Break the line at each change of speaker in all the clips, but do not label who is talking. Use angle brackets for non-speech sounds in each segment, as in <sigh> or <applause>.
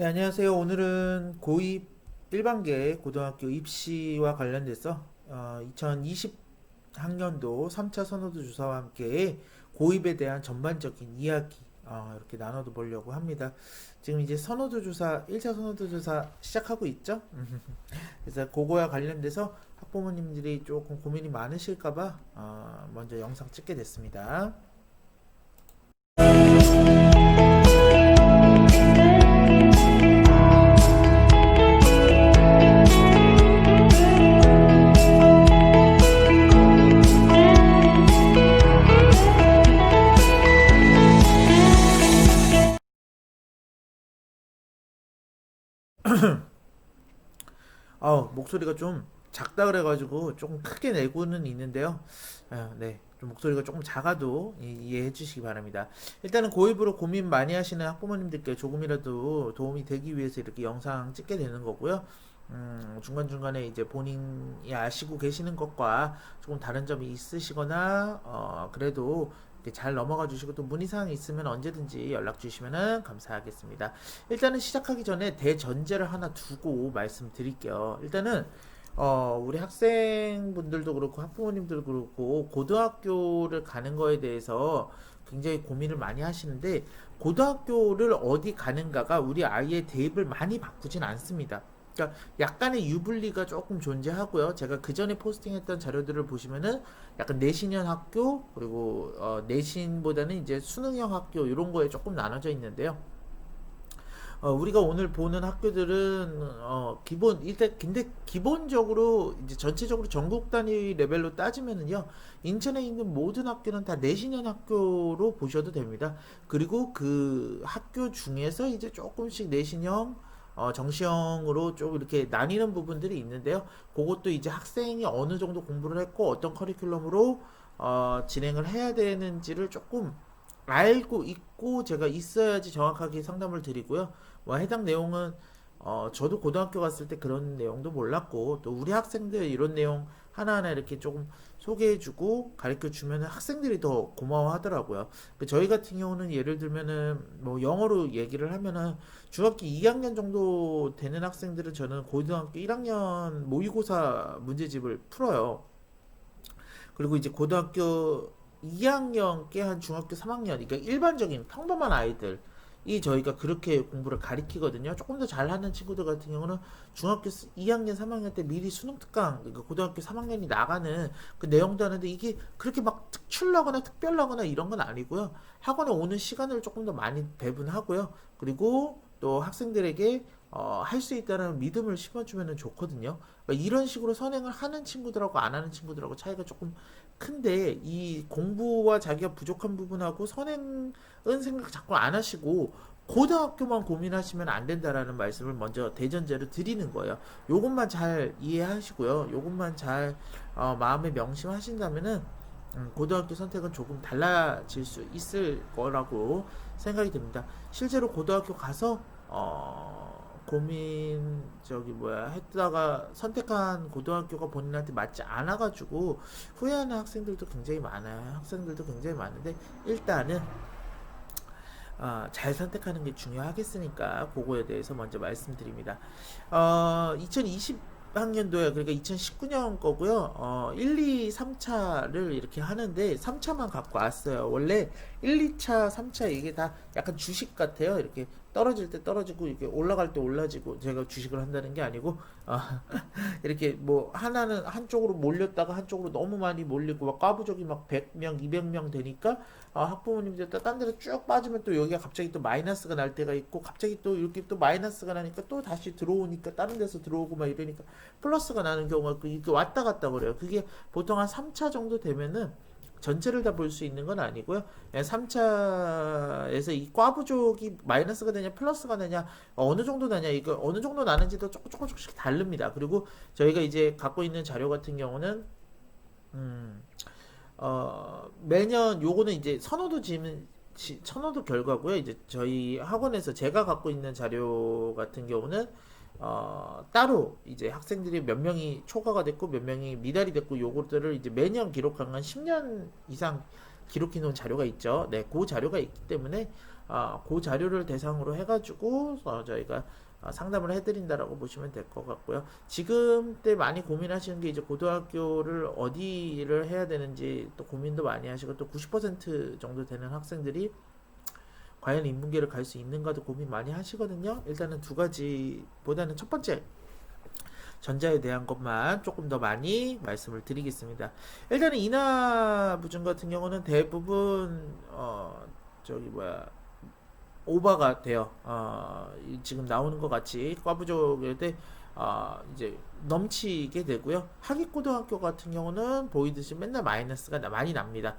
네, 안녕하세요. 오늘은 고2 일반계 고등학교 입시와 관련돼서 어, 2020 학년도 3차 선호도 조사와 함께 고입에 대한 전반적인 이야기 어, 이렇게 나눠도 보려고 합니다. 지금 이제 선호도 조사, 1차 선호도 조사 시작하고 있죠? <laughs> 그래서 그거와 관련돼서 학부모님들이 조금 고민이 많으실까봐 어, 먼저 영상 찍게 됐습니다. <clears throat> 어, 목소리가 좀 작다 그래가지고 조금 크게 내고는 있는데요. 아, 네. 좀 목소리가 조금 작아도 이- 이해해 주시기 바랍니다. 일단은 고입으로 고민 많이 하시는 학부모님들께 조금이라도 도움이 되기 위해서 이렇게 영상 찍게 되는 거고요. 음, 중간중간에 이제 본인이 아시고 계시는 것과 조금 다른 점이 있으시거나, 어, 그래도 잘 넘어가 주시고 또 문의사항이 있으면 언제든지 연락 주시면 감사하겠습니다. 일단은 시작하기 전에 대전제를 하나 두고 말씀드릴게요. 일단은 어, 우리 학생분들도 그렇고 학부모님들도 그렇고 고등학교를 가는 거에 대해서 굉장히 고민을 많이 하시는데 고등학교를 어디 가는가가 우리 아이의 대입을 많이 바꾸진 않습니다. 그러니까 약간의 유불리가 조금 존재하고요. 제가 그 전에 포스팅했던 자료들을 보시면은 약간 내신형 학교 그리고 어, 내신보다는 이제 수능형 학교 이런 거에 조금 나눠져 있는데요. 어, 우리가 오늘 보는 학교들은 어, 기본 일단 근데 기본적으로 이제 전체적으로 전국 단위 레벨로 따지면은요 인천에 있는 모든 학교는 다 내신형 학교로 보셔도 됩니다. 그리고 그 학교 중에서 이제 조금씩 내신형 어, 정시형으로 좀 이렇게 나뉘는 부분들이 있는데요. 그것도 이제 학생이 어느 정도 공부를 했고 어떤 커리큘럼으로 어, 진행을 해야 되는지를 조금 알고 있고 제가 있어야지 정확하게 상담을 드리고요. 뭐 해당 내용은 어 저도 고등학교 갔을 때 그런 내용도 몰랐고 또 우리 학생들 이런 내용 하나하나 이렇게 조금 소개해주고 가르쳐 주면은 학생들이 더 고마워하더라고요. 그 저희 같은 경우는 예를 들면은 뭐 영어로 얘기를 하면은 중학교 2학년 정도 되는 학생들은 저는 고등학교 1학년 모의고사 문제집을 풀어요. 그리고 이제 고등학교 2학년 께 한 중학교 3학년, 그러니까 일반적인 평범한 아이들, 이 저희가 그렇게 공부를 가리키거든요. 조금 더 잘하는 친구들 같은 경우는 중학교 2학년, 3학년 때 미리 수능 특강, 그러니까 고등학교 3학년이 나가는 그 내용도 하는데 이게 그렇게 막 특출나거나 특별하거나 이런 건 아니고요. 학원에 오는 시간을 조금 더 많이 배분하고요. 그리고 또 학생들에게 어, 할 수 있다는 믿음을 심어주면 좋거든요. 그러니까 이런 식으로 선행을 하는 친구들하고 안 하는 친구들하고 차이가 조금 큰데 이 공부와 자기가 부족한 부분하고 선행은 생각 자꾸 안 하시고 고등학교만 고민하시면 안 된다라는 말씀을 먼저 대전제로 드리는 거예요. 요것만 잘 이해하시고요. 요것만 잘 어, 마음에 명심하신다면은 음, 고등학교 선택은 조금 달라질 수 있을 거라고 생각이 듭니다. 실제로 고등학교 가서 어, 고민 저기 뭐야 했다가 선택한 고등학교가 본인한테 맞지 않아 가지고 후회하는 학생들도 굉장히 많아요. 학생들도 굉장히 많은데 일단은 어, 잘 선택하는 게 중요하겠으니까 그거에 대해서 먼저 말씀드립니다. 어, 2020 학년도에 그러니까 2019년 거고요. 어, 1, 2, 3차를 이렇게 하는데 3차만 갖고 왔어요. 원래 1, 2차, 3차 이게 다 약간 주식 같아요. 이렇게 떨어질 때 떨어지고 이렇게 올라갈 때 올라지고 제가 주식을 한다는 게 아니고 어, <laughs> 이렇게 뭐 하나는 한쪽으로 몰렸다가 한쪽으로 너무 많이 몰리고 막 과부족이 막 100명, 200명 되니까 어, 학부모님들 딴 데로 쭉 빠지면 또 여기가 갑자기 또 마이너스가 날 때가 있고 갑자기 또 이렇게 또 마이너스가 나니까 또 다시 들어오니까 다른 데서 들어오고 막 이러니까 플러스가 나는 경우가 그 이렇게 왔다 갔다 그래요. 그게 보통 한 3차 정도 되면은 전체를 다 볼 수 있는 건 아니고요. 3차에서 이 과 부족이 마이너스가 되냐 플러스가 되냐 어느 정도 나냐 이거 어느 정도 나는지도 조금 조금 조금씩 다릅니다. 그리고 저희가 이제 갖고 있는 자료 같은 경우는 음, 어, 매년 요거는 이제 선호도 지문 지- 선호도 결과고요. 이제 저희 학원에서 제가 갖고 있는 자료 같은 경우는 어, 따로 이제 학생들이 몇 명이 초과가 됐고 몇 명이 미달이 됐고 요것들을 이제 매년 기록한 건 10년 이상 기록해 놓은 자료가 있죠. 네, 그 자료가 있기 때문에 어, 그 자료를 대상으로 해가지고 어, 저희가 어, 상담을 해드린다라고 보시면 될 것 같고요. 지금 때 많이 고민하시는 게 이제 고등학교를 어디를 해야 되는지 또 고민도 많이 하시고 또 90% 정도 되는 학생들이 과연 인문계를 갈 수 있는가도 고민 많이 하시거든요. 일단은 두 가지보다는 첫 번째 전자에 대한 것만 조금 더 많이 말씀을 드리겠습니다. 일단은 인하부중 같은 경우는 대부분 어 저기 뭐야 오버가 돼요. 어 이- 지금 나오는 것 같이 과부족일 때 어, 이제 넘치게 되고요. 하기고등학교 같은 경우는 보이듯이 맨날 마이너스가 나- 많이 납니다.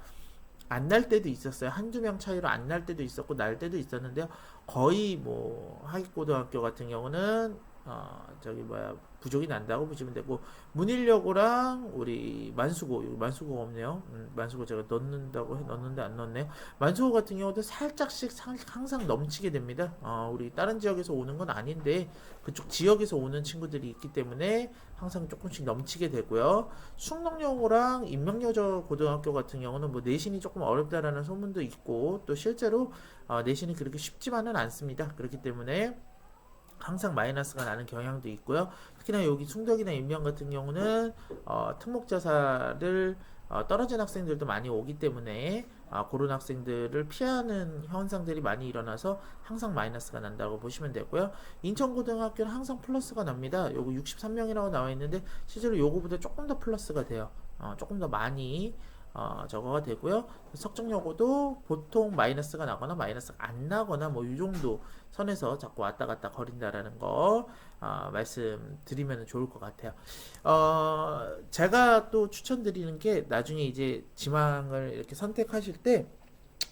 안 날 때도 있었어요. 한두 명 차이로 안 날 때도 있었고 날 때도 있었는데요. 거의 뭐 하기고등학교 같은 경우는 어 저기 뭐야 부족이 난다고 보시면 되고 문일여고랑 우리 만수고 여기 만수고가 없네요. 음, 만수고 제가 넣는다고 해 넣는데 안 넣었네요. 만수고 같은 경우도 살짝씩 상- 항상 넘치게 됩니다. 어, 우리 다른 지역에서 오는 건 아닌데 그쪽 지역에서 오는 친구들이 있기 때문에 항상 조금씩 넘치게 되고요. 숭농여고랑 인명여자 고등학교 같은 경우는 뭐 내신이 조금 어렵다라는 소문도 있고 또 실제로 어, 내신이 그렇게 쉽지만은 않습니다. 그렇기 때문에 항상 마이너스가 나는 경향도 있고요. 특히나 여기 숭덕이나 인명 같은 경우는 어, 특목자사를 어, 떨어진 학생들도 많이 오기 때문에 아, 그런 학생들을 피하는 현상들이 많이 일어나서 항상 마이너스가 난다고 보시면 되고요. 인천고등학교는 항상 플러스가 납니다. 요거 63명이라고 나와 있는데 실제로 요거보다 조금 더 플러스가 돼요. 어, 조금 더 많이 어, 저거가 되고요. 석정여고도 보통 마이너스가 나거나 마이너스가 안 나거나 뭐 이 정도 선에서 자꾸 왔다 갔다 거린다라는 거 어, 말씀드리면 좋을 것 같아요. 어, 제가 또 추천드리는 게 나중에 이제 지망을 이렇게 선택하실 때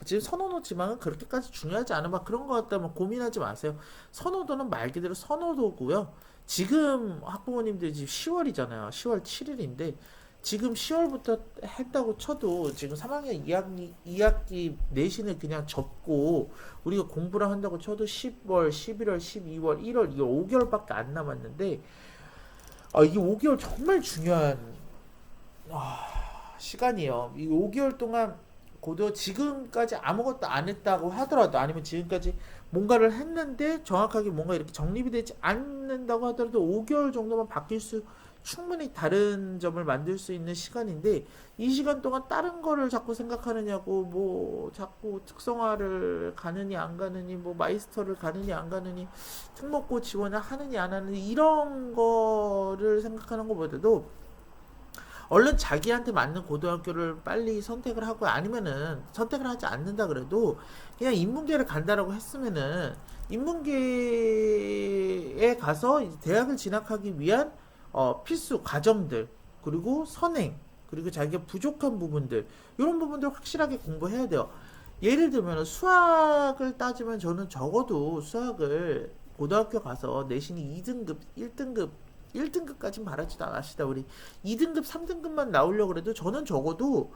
지금 선호도 지망은 그렇게까지 중요하지 않은 막 그런 것 같다면 고민하지 마세요. 선호도는 말 그대로 선호도고요. 지금 학부모님들이 지금 10월이잖아요. 10월 7일인데 지금 10월부터 했다고 쳐도 지금 3학년 2학기, 2학기 내신을 그냥 접고 우리가 공부를 한다고 쳐도 10월, 11월, 12월, 1월, 2월 5개월밖에 안 남았는데 아, 이게 5개월 정말 중요한 아, 시간이에요. 이 5개월 동안 고도 지금까지 아무것도 안 했다고 하더라도 아니면 지금까지 뭔가를 했는데 정확하게 뭔가 이렇게 정립이 되지 않는다고 하더라도 5개월 정도만 바뀔 수 충분히 다른 점을 만들 수 있는 시간인데 이 시간 동안 다른 거를 자꾸 생각하느냐고 뭐 자꾸 특성화를 가느니 안 가느니 뭐 마이스터를 가느니 안 가느니 특목고 지원을 하느니 안 하느니 이런 거를 생각하는 것보다도 얼른 자기한테 맞는 고등학교를 빨리 선택을 하고 아니면은 선택을 하지 않는다 그래도 그냥 인문계를 간다라고 했으면은 인문계에 가서 대학을 진학하기 위한 어, 필수 과정들 그리고 선행 그리고 자기가 부족한 부분들 이런 부분들 확실하게 공부해야 돼요. 예를 들면 수학을 따지면 저는 적어도 수학을 고등학교 가서 내신이 2등급, 1등급 1등급까지 말하지도 않으시다 우리 2등급, 3등급만 나오려고 그래도 저는 적어도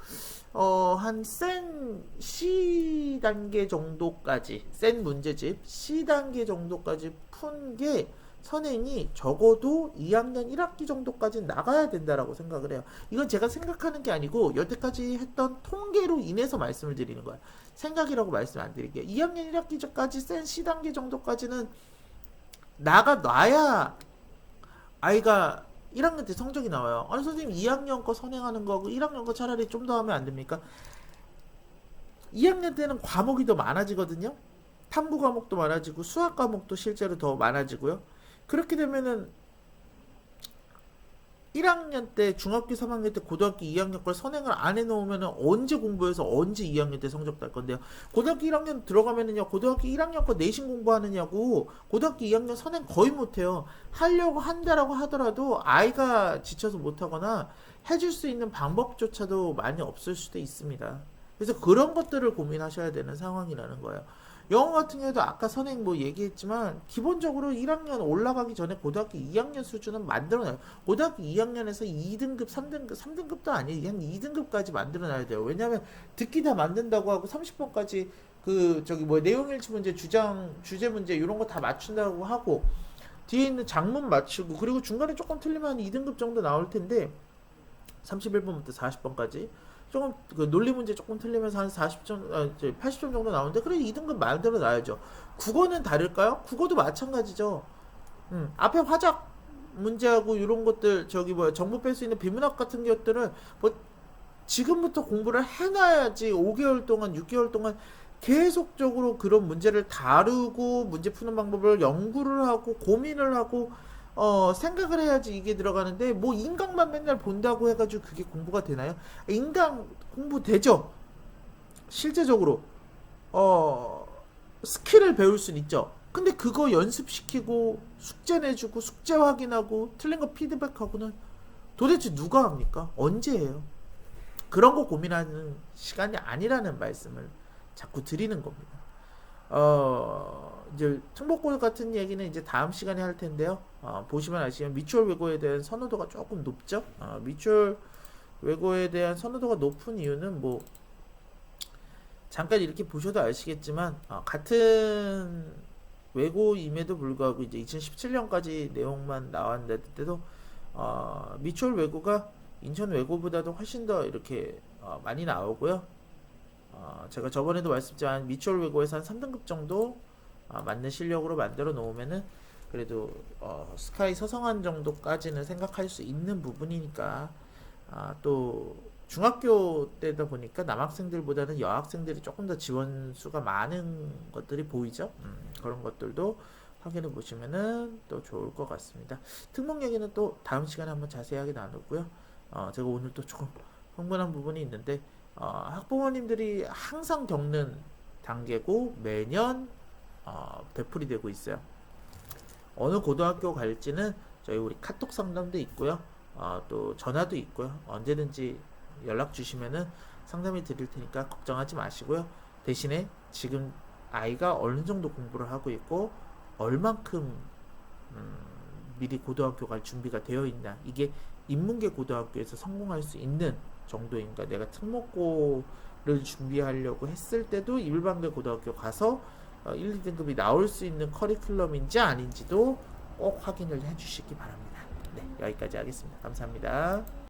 어, 한센 C 단계 정도까지 센 문제집 C 단계 정도까지 푼 게 선행이 적어도 2학년 1학기 정도까지 나가야 된다라고 생각을 해요. 이건 제가 생각하는 게 아니고 여태까지 했던 통계로 인해서 말씀을 드리는 거예요. 생각이라고 말씀 안 드릴게요. 2학년 1학기까지 센 C 단계 정도까지는 나가 놔야 아이가 1학년 때 성적이 나와요. 아니 선생님 2학년 거 선행하는 거하고 1학년 거 차라리 좀 더 하면 안 됩니까? 2학년 때는 과목이 더 많아지거든요. 탐구 과목도 많아지고 수학 과목도 실제로 더 많아지고요. 그렇게 되면은 1학년 때 중학교 3학년 때 고등학교 2학년 걸 선행을 안 해놓으면은 언제 공부해서 언제 2학년 때 성적 딸 건데요. 고등학교 1학년 들어가면은요 고등학교 1학년 거 내신 공부하느냐고 고등학교 2학년 선행 거의 못해요. 하려고 한다라고 하더라도 아이가 지쳐서 못하거나 해줄 수 있는 방법조차도 많이 없을 수도 있습니다. 그래서 그런 것들을 고민하셔야 되는 상황이라는 거예요. 영어 같은 경우도 아까 선행 뭐 얘기했지만 기본적으로 1학년 올라가기 전에 고등학교 2학년 수준은 만들어놔요. 고등학교 2학년에서 2등급, 3등급, 3등급도 아니에요. 한 2등급까지 만들어놔야 돼요. 왜냐하면 듣기 다 만든다고 하고 30번까지 그 저기 뭐 내용일치 문제, 주장, 주제 문제 이런 거 다 맞춘다고 하고 뒤에 있는 장문 맞추고 그리고 중간에 조금 틀리면 한 2등급 정도 나올 텐데 31번부터 40번까지 조금 그 논리 문제 조금 틀리면서 한 40점, 아, 80점 정도 나오는데 그래 2등급 말대로 나야죠. 국어는 다를까요? 국어도 마찬가지죠. 음, 앞에 화작 문제하고 이런 것들 저기 뭐야 정보 뺄 수 있는 비문학 같은 것들은 뭐 지금부터 공부를 해놔야지 5개월 동안 6개월 동안 계속적으로 그런 문제를 다루고 문제 푸는 방법을 연구를 하고 고민을 하고 어 생각을 해야지 이게 들어가는데 뭐 인강만 맨날 본다고 해가지고 그게 공부가 되나요? 인강 공부 되죠. 실제적으로 어 스킬을 배울 순 있죠. 근데 그거 연습시키고 숙제 내주고 숙제 확인하고 틀린 거 피드백하고는 도대체 누가 합니까? 언제 해요? 그런 거 고민하는 시간이 아니라는 말씀을 자꾸 드리는 겁니다. 어, 이제 특목고 같은 얘기는 이제 다음 시간에 할 텐데요. 어, 보시면 아시면 미추홀 외고에 대한 선호도가 조금 높죠. 어, 미추홀 외고에 대한 선호도가 높은 이유는 뭐 잠깐 이렇게 보셔도 아시겠지만 어, 같은 외고임에도 불구하고 이제 2017년까지 내용만 나왔는데도 어, 미추홀 외고가 인천 외고보다도 훨씬 더 이렇게 어, 많이 나오고요. 어, 제가 저번에도 말씀드렸지만 미추홀 외고에서 한 3등급 정도 어, 맞는 실력으로 만들어 놓으면은 그래도 어, 스카이 서성한 정도까지는 생각할 수 있는 부분이니까 아, 또 중학교 때다 보니까 남학생들보다는 여학생들이 조금 더 지원 수가 많은 것들이 보이죠. 음, 그런 것들도 확인해 보시면은 또 좋을 것 같습니다. 특목 얘기는 또 다음 시간에 한번 자세하게 나누고요. 어, 제가 오늘 또 조금 흥분한 부분이 있는데 어, 학부모님들이 항상 겪는 단계고 매년 어, 배풀이 되고 있어요. 어느 고등학교 갈지는 저희 우리 카톡 상담도 있고요. 어, 또 전화도 있고요. 언제든지 연락 주시면은 상담해 드릴 테니까 걱정하지 마시고요. 대신에 지금 아이가 어느 정도 공부를 하고 있고 얼만큼 음, 미리 고등학교 갈 준비가 되어 있나 이게 인문계 고등학교에서 성공할 수 있는 정도인가 내가 특목고를 준비하려고 했을 때도 일반계 고등학교 가서 어, 1, 2등급이 나올 수 있는 커리큘럼인지 아닌지도 꼭 확인을 해주시기 바랍니다. 네, 여기까지 하겠습니다. 감사합니다.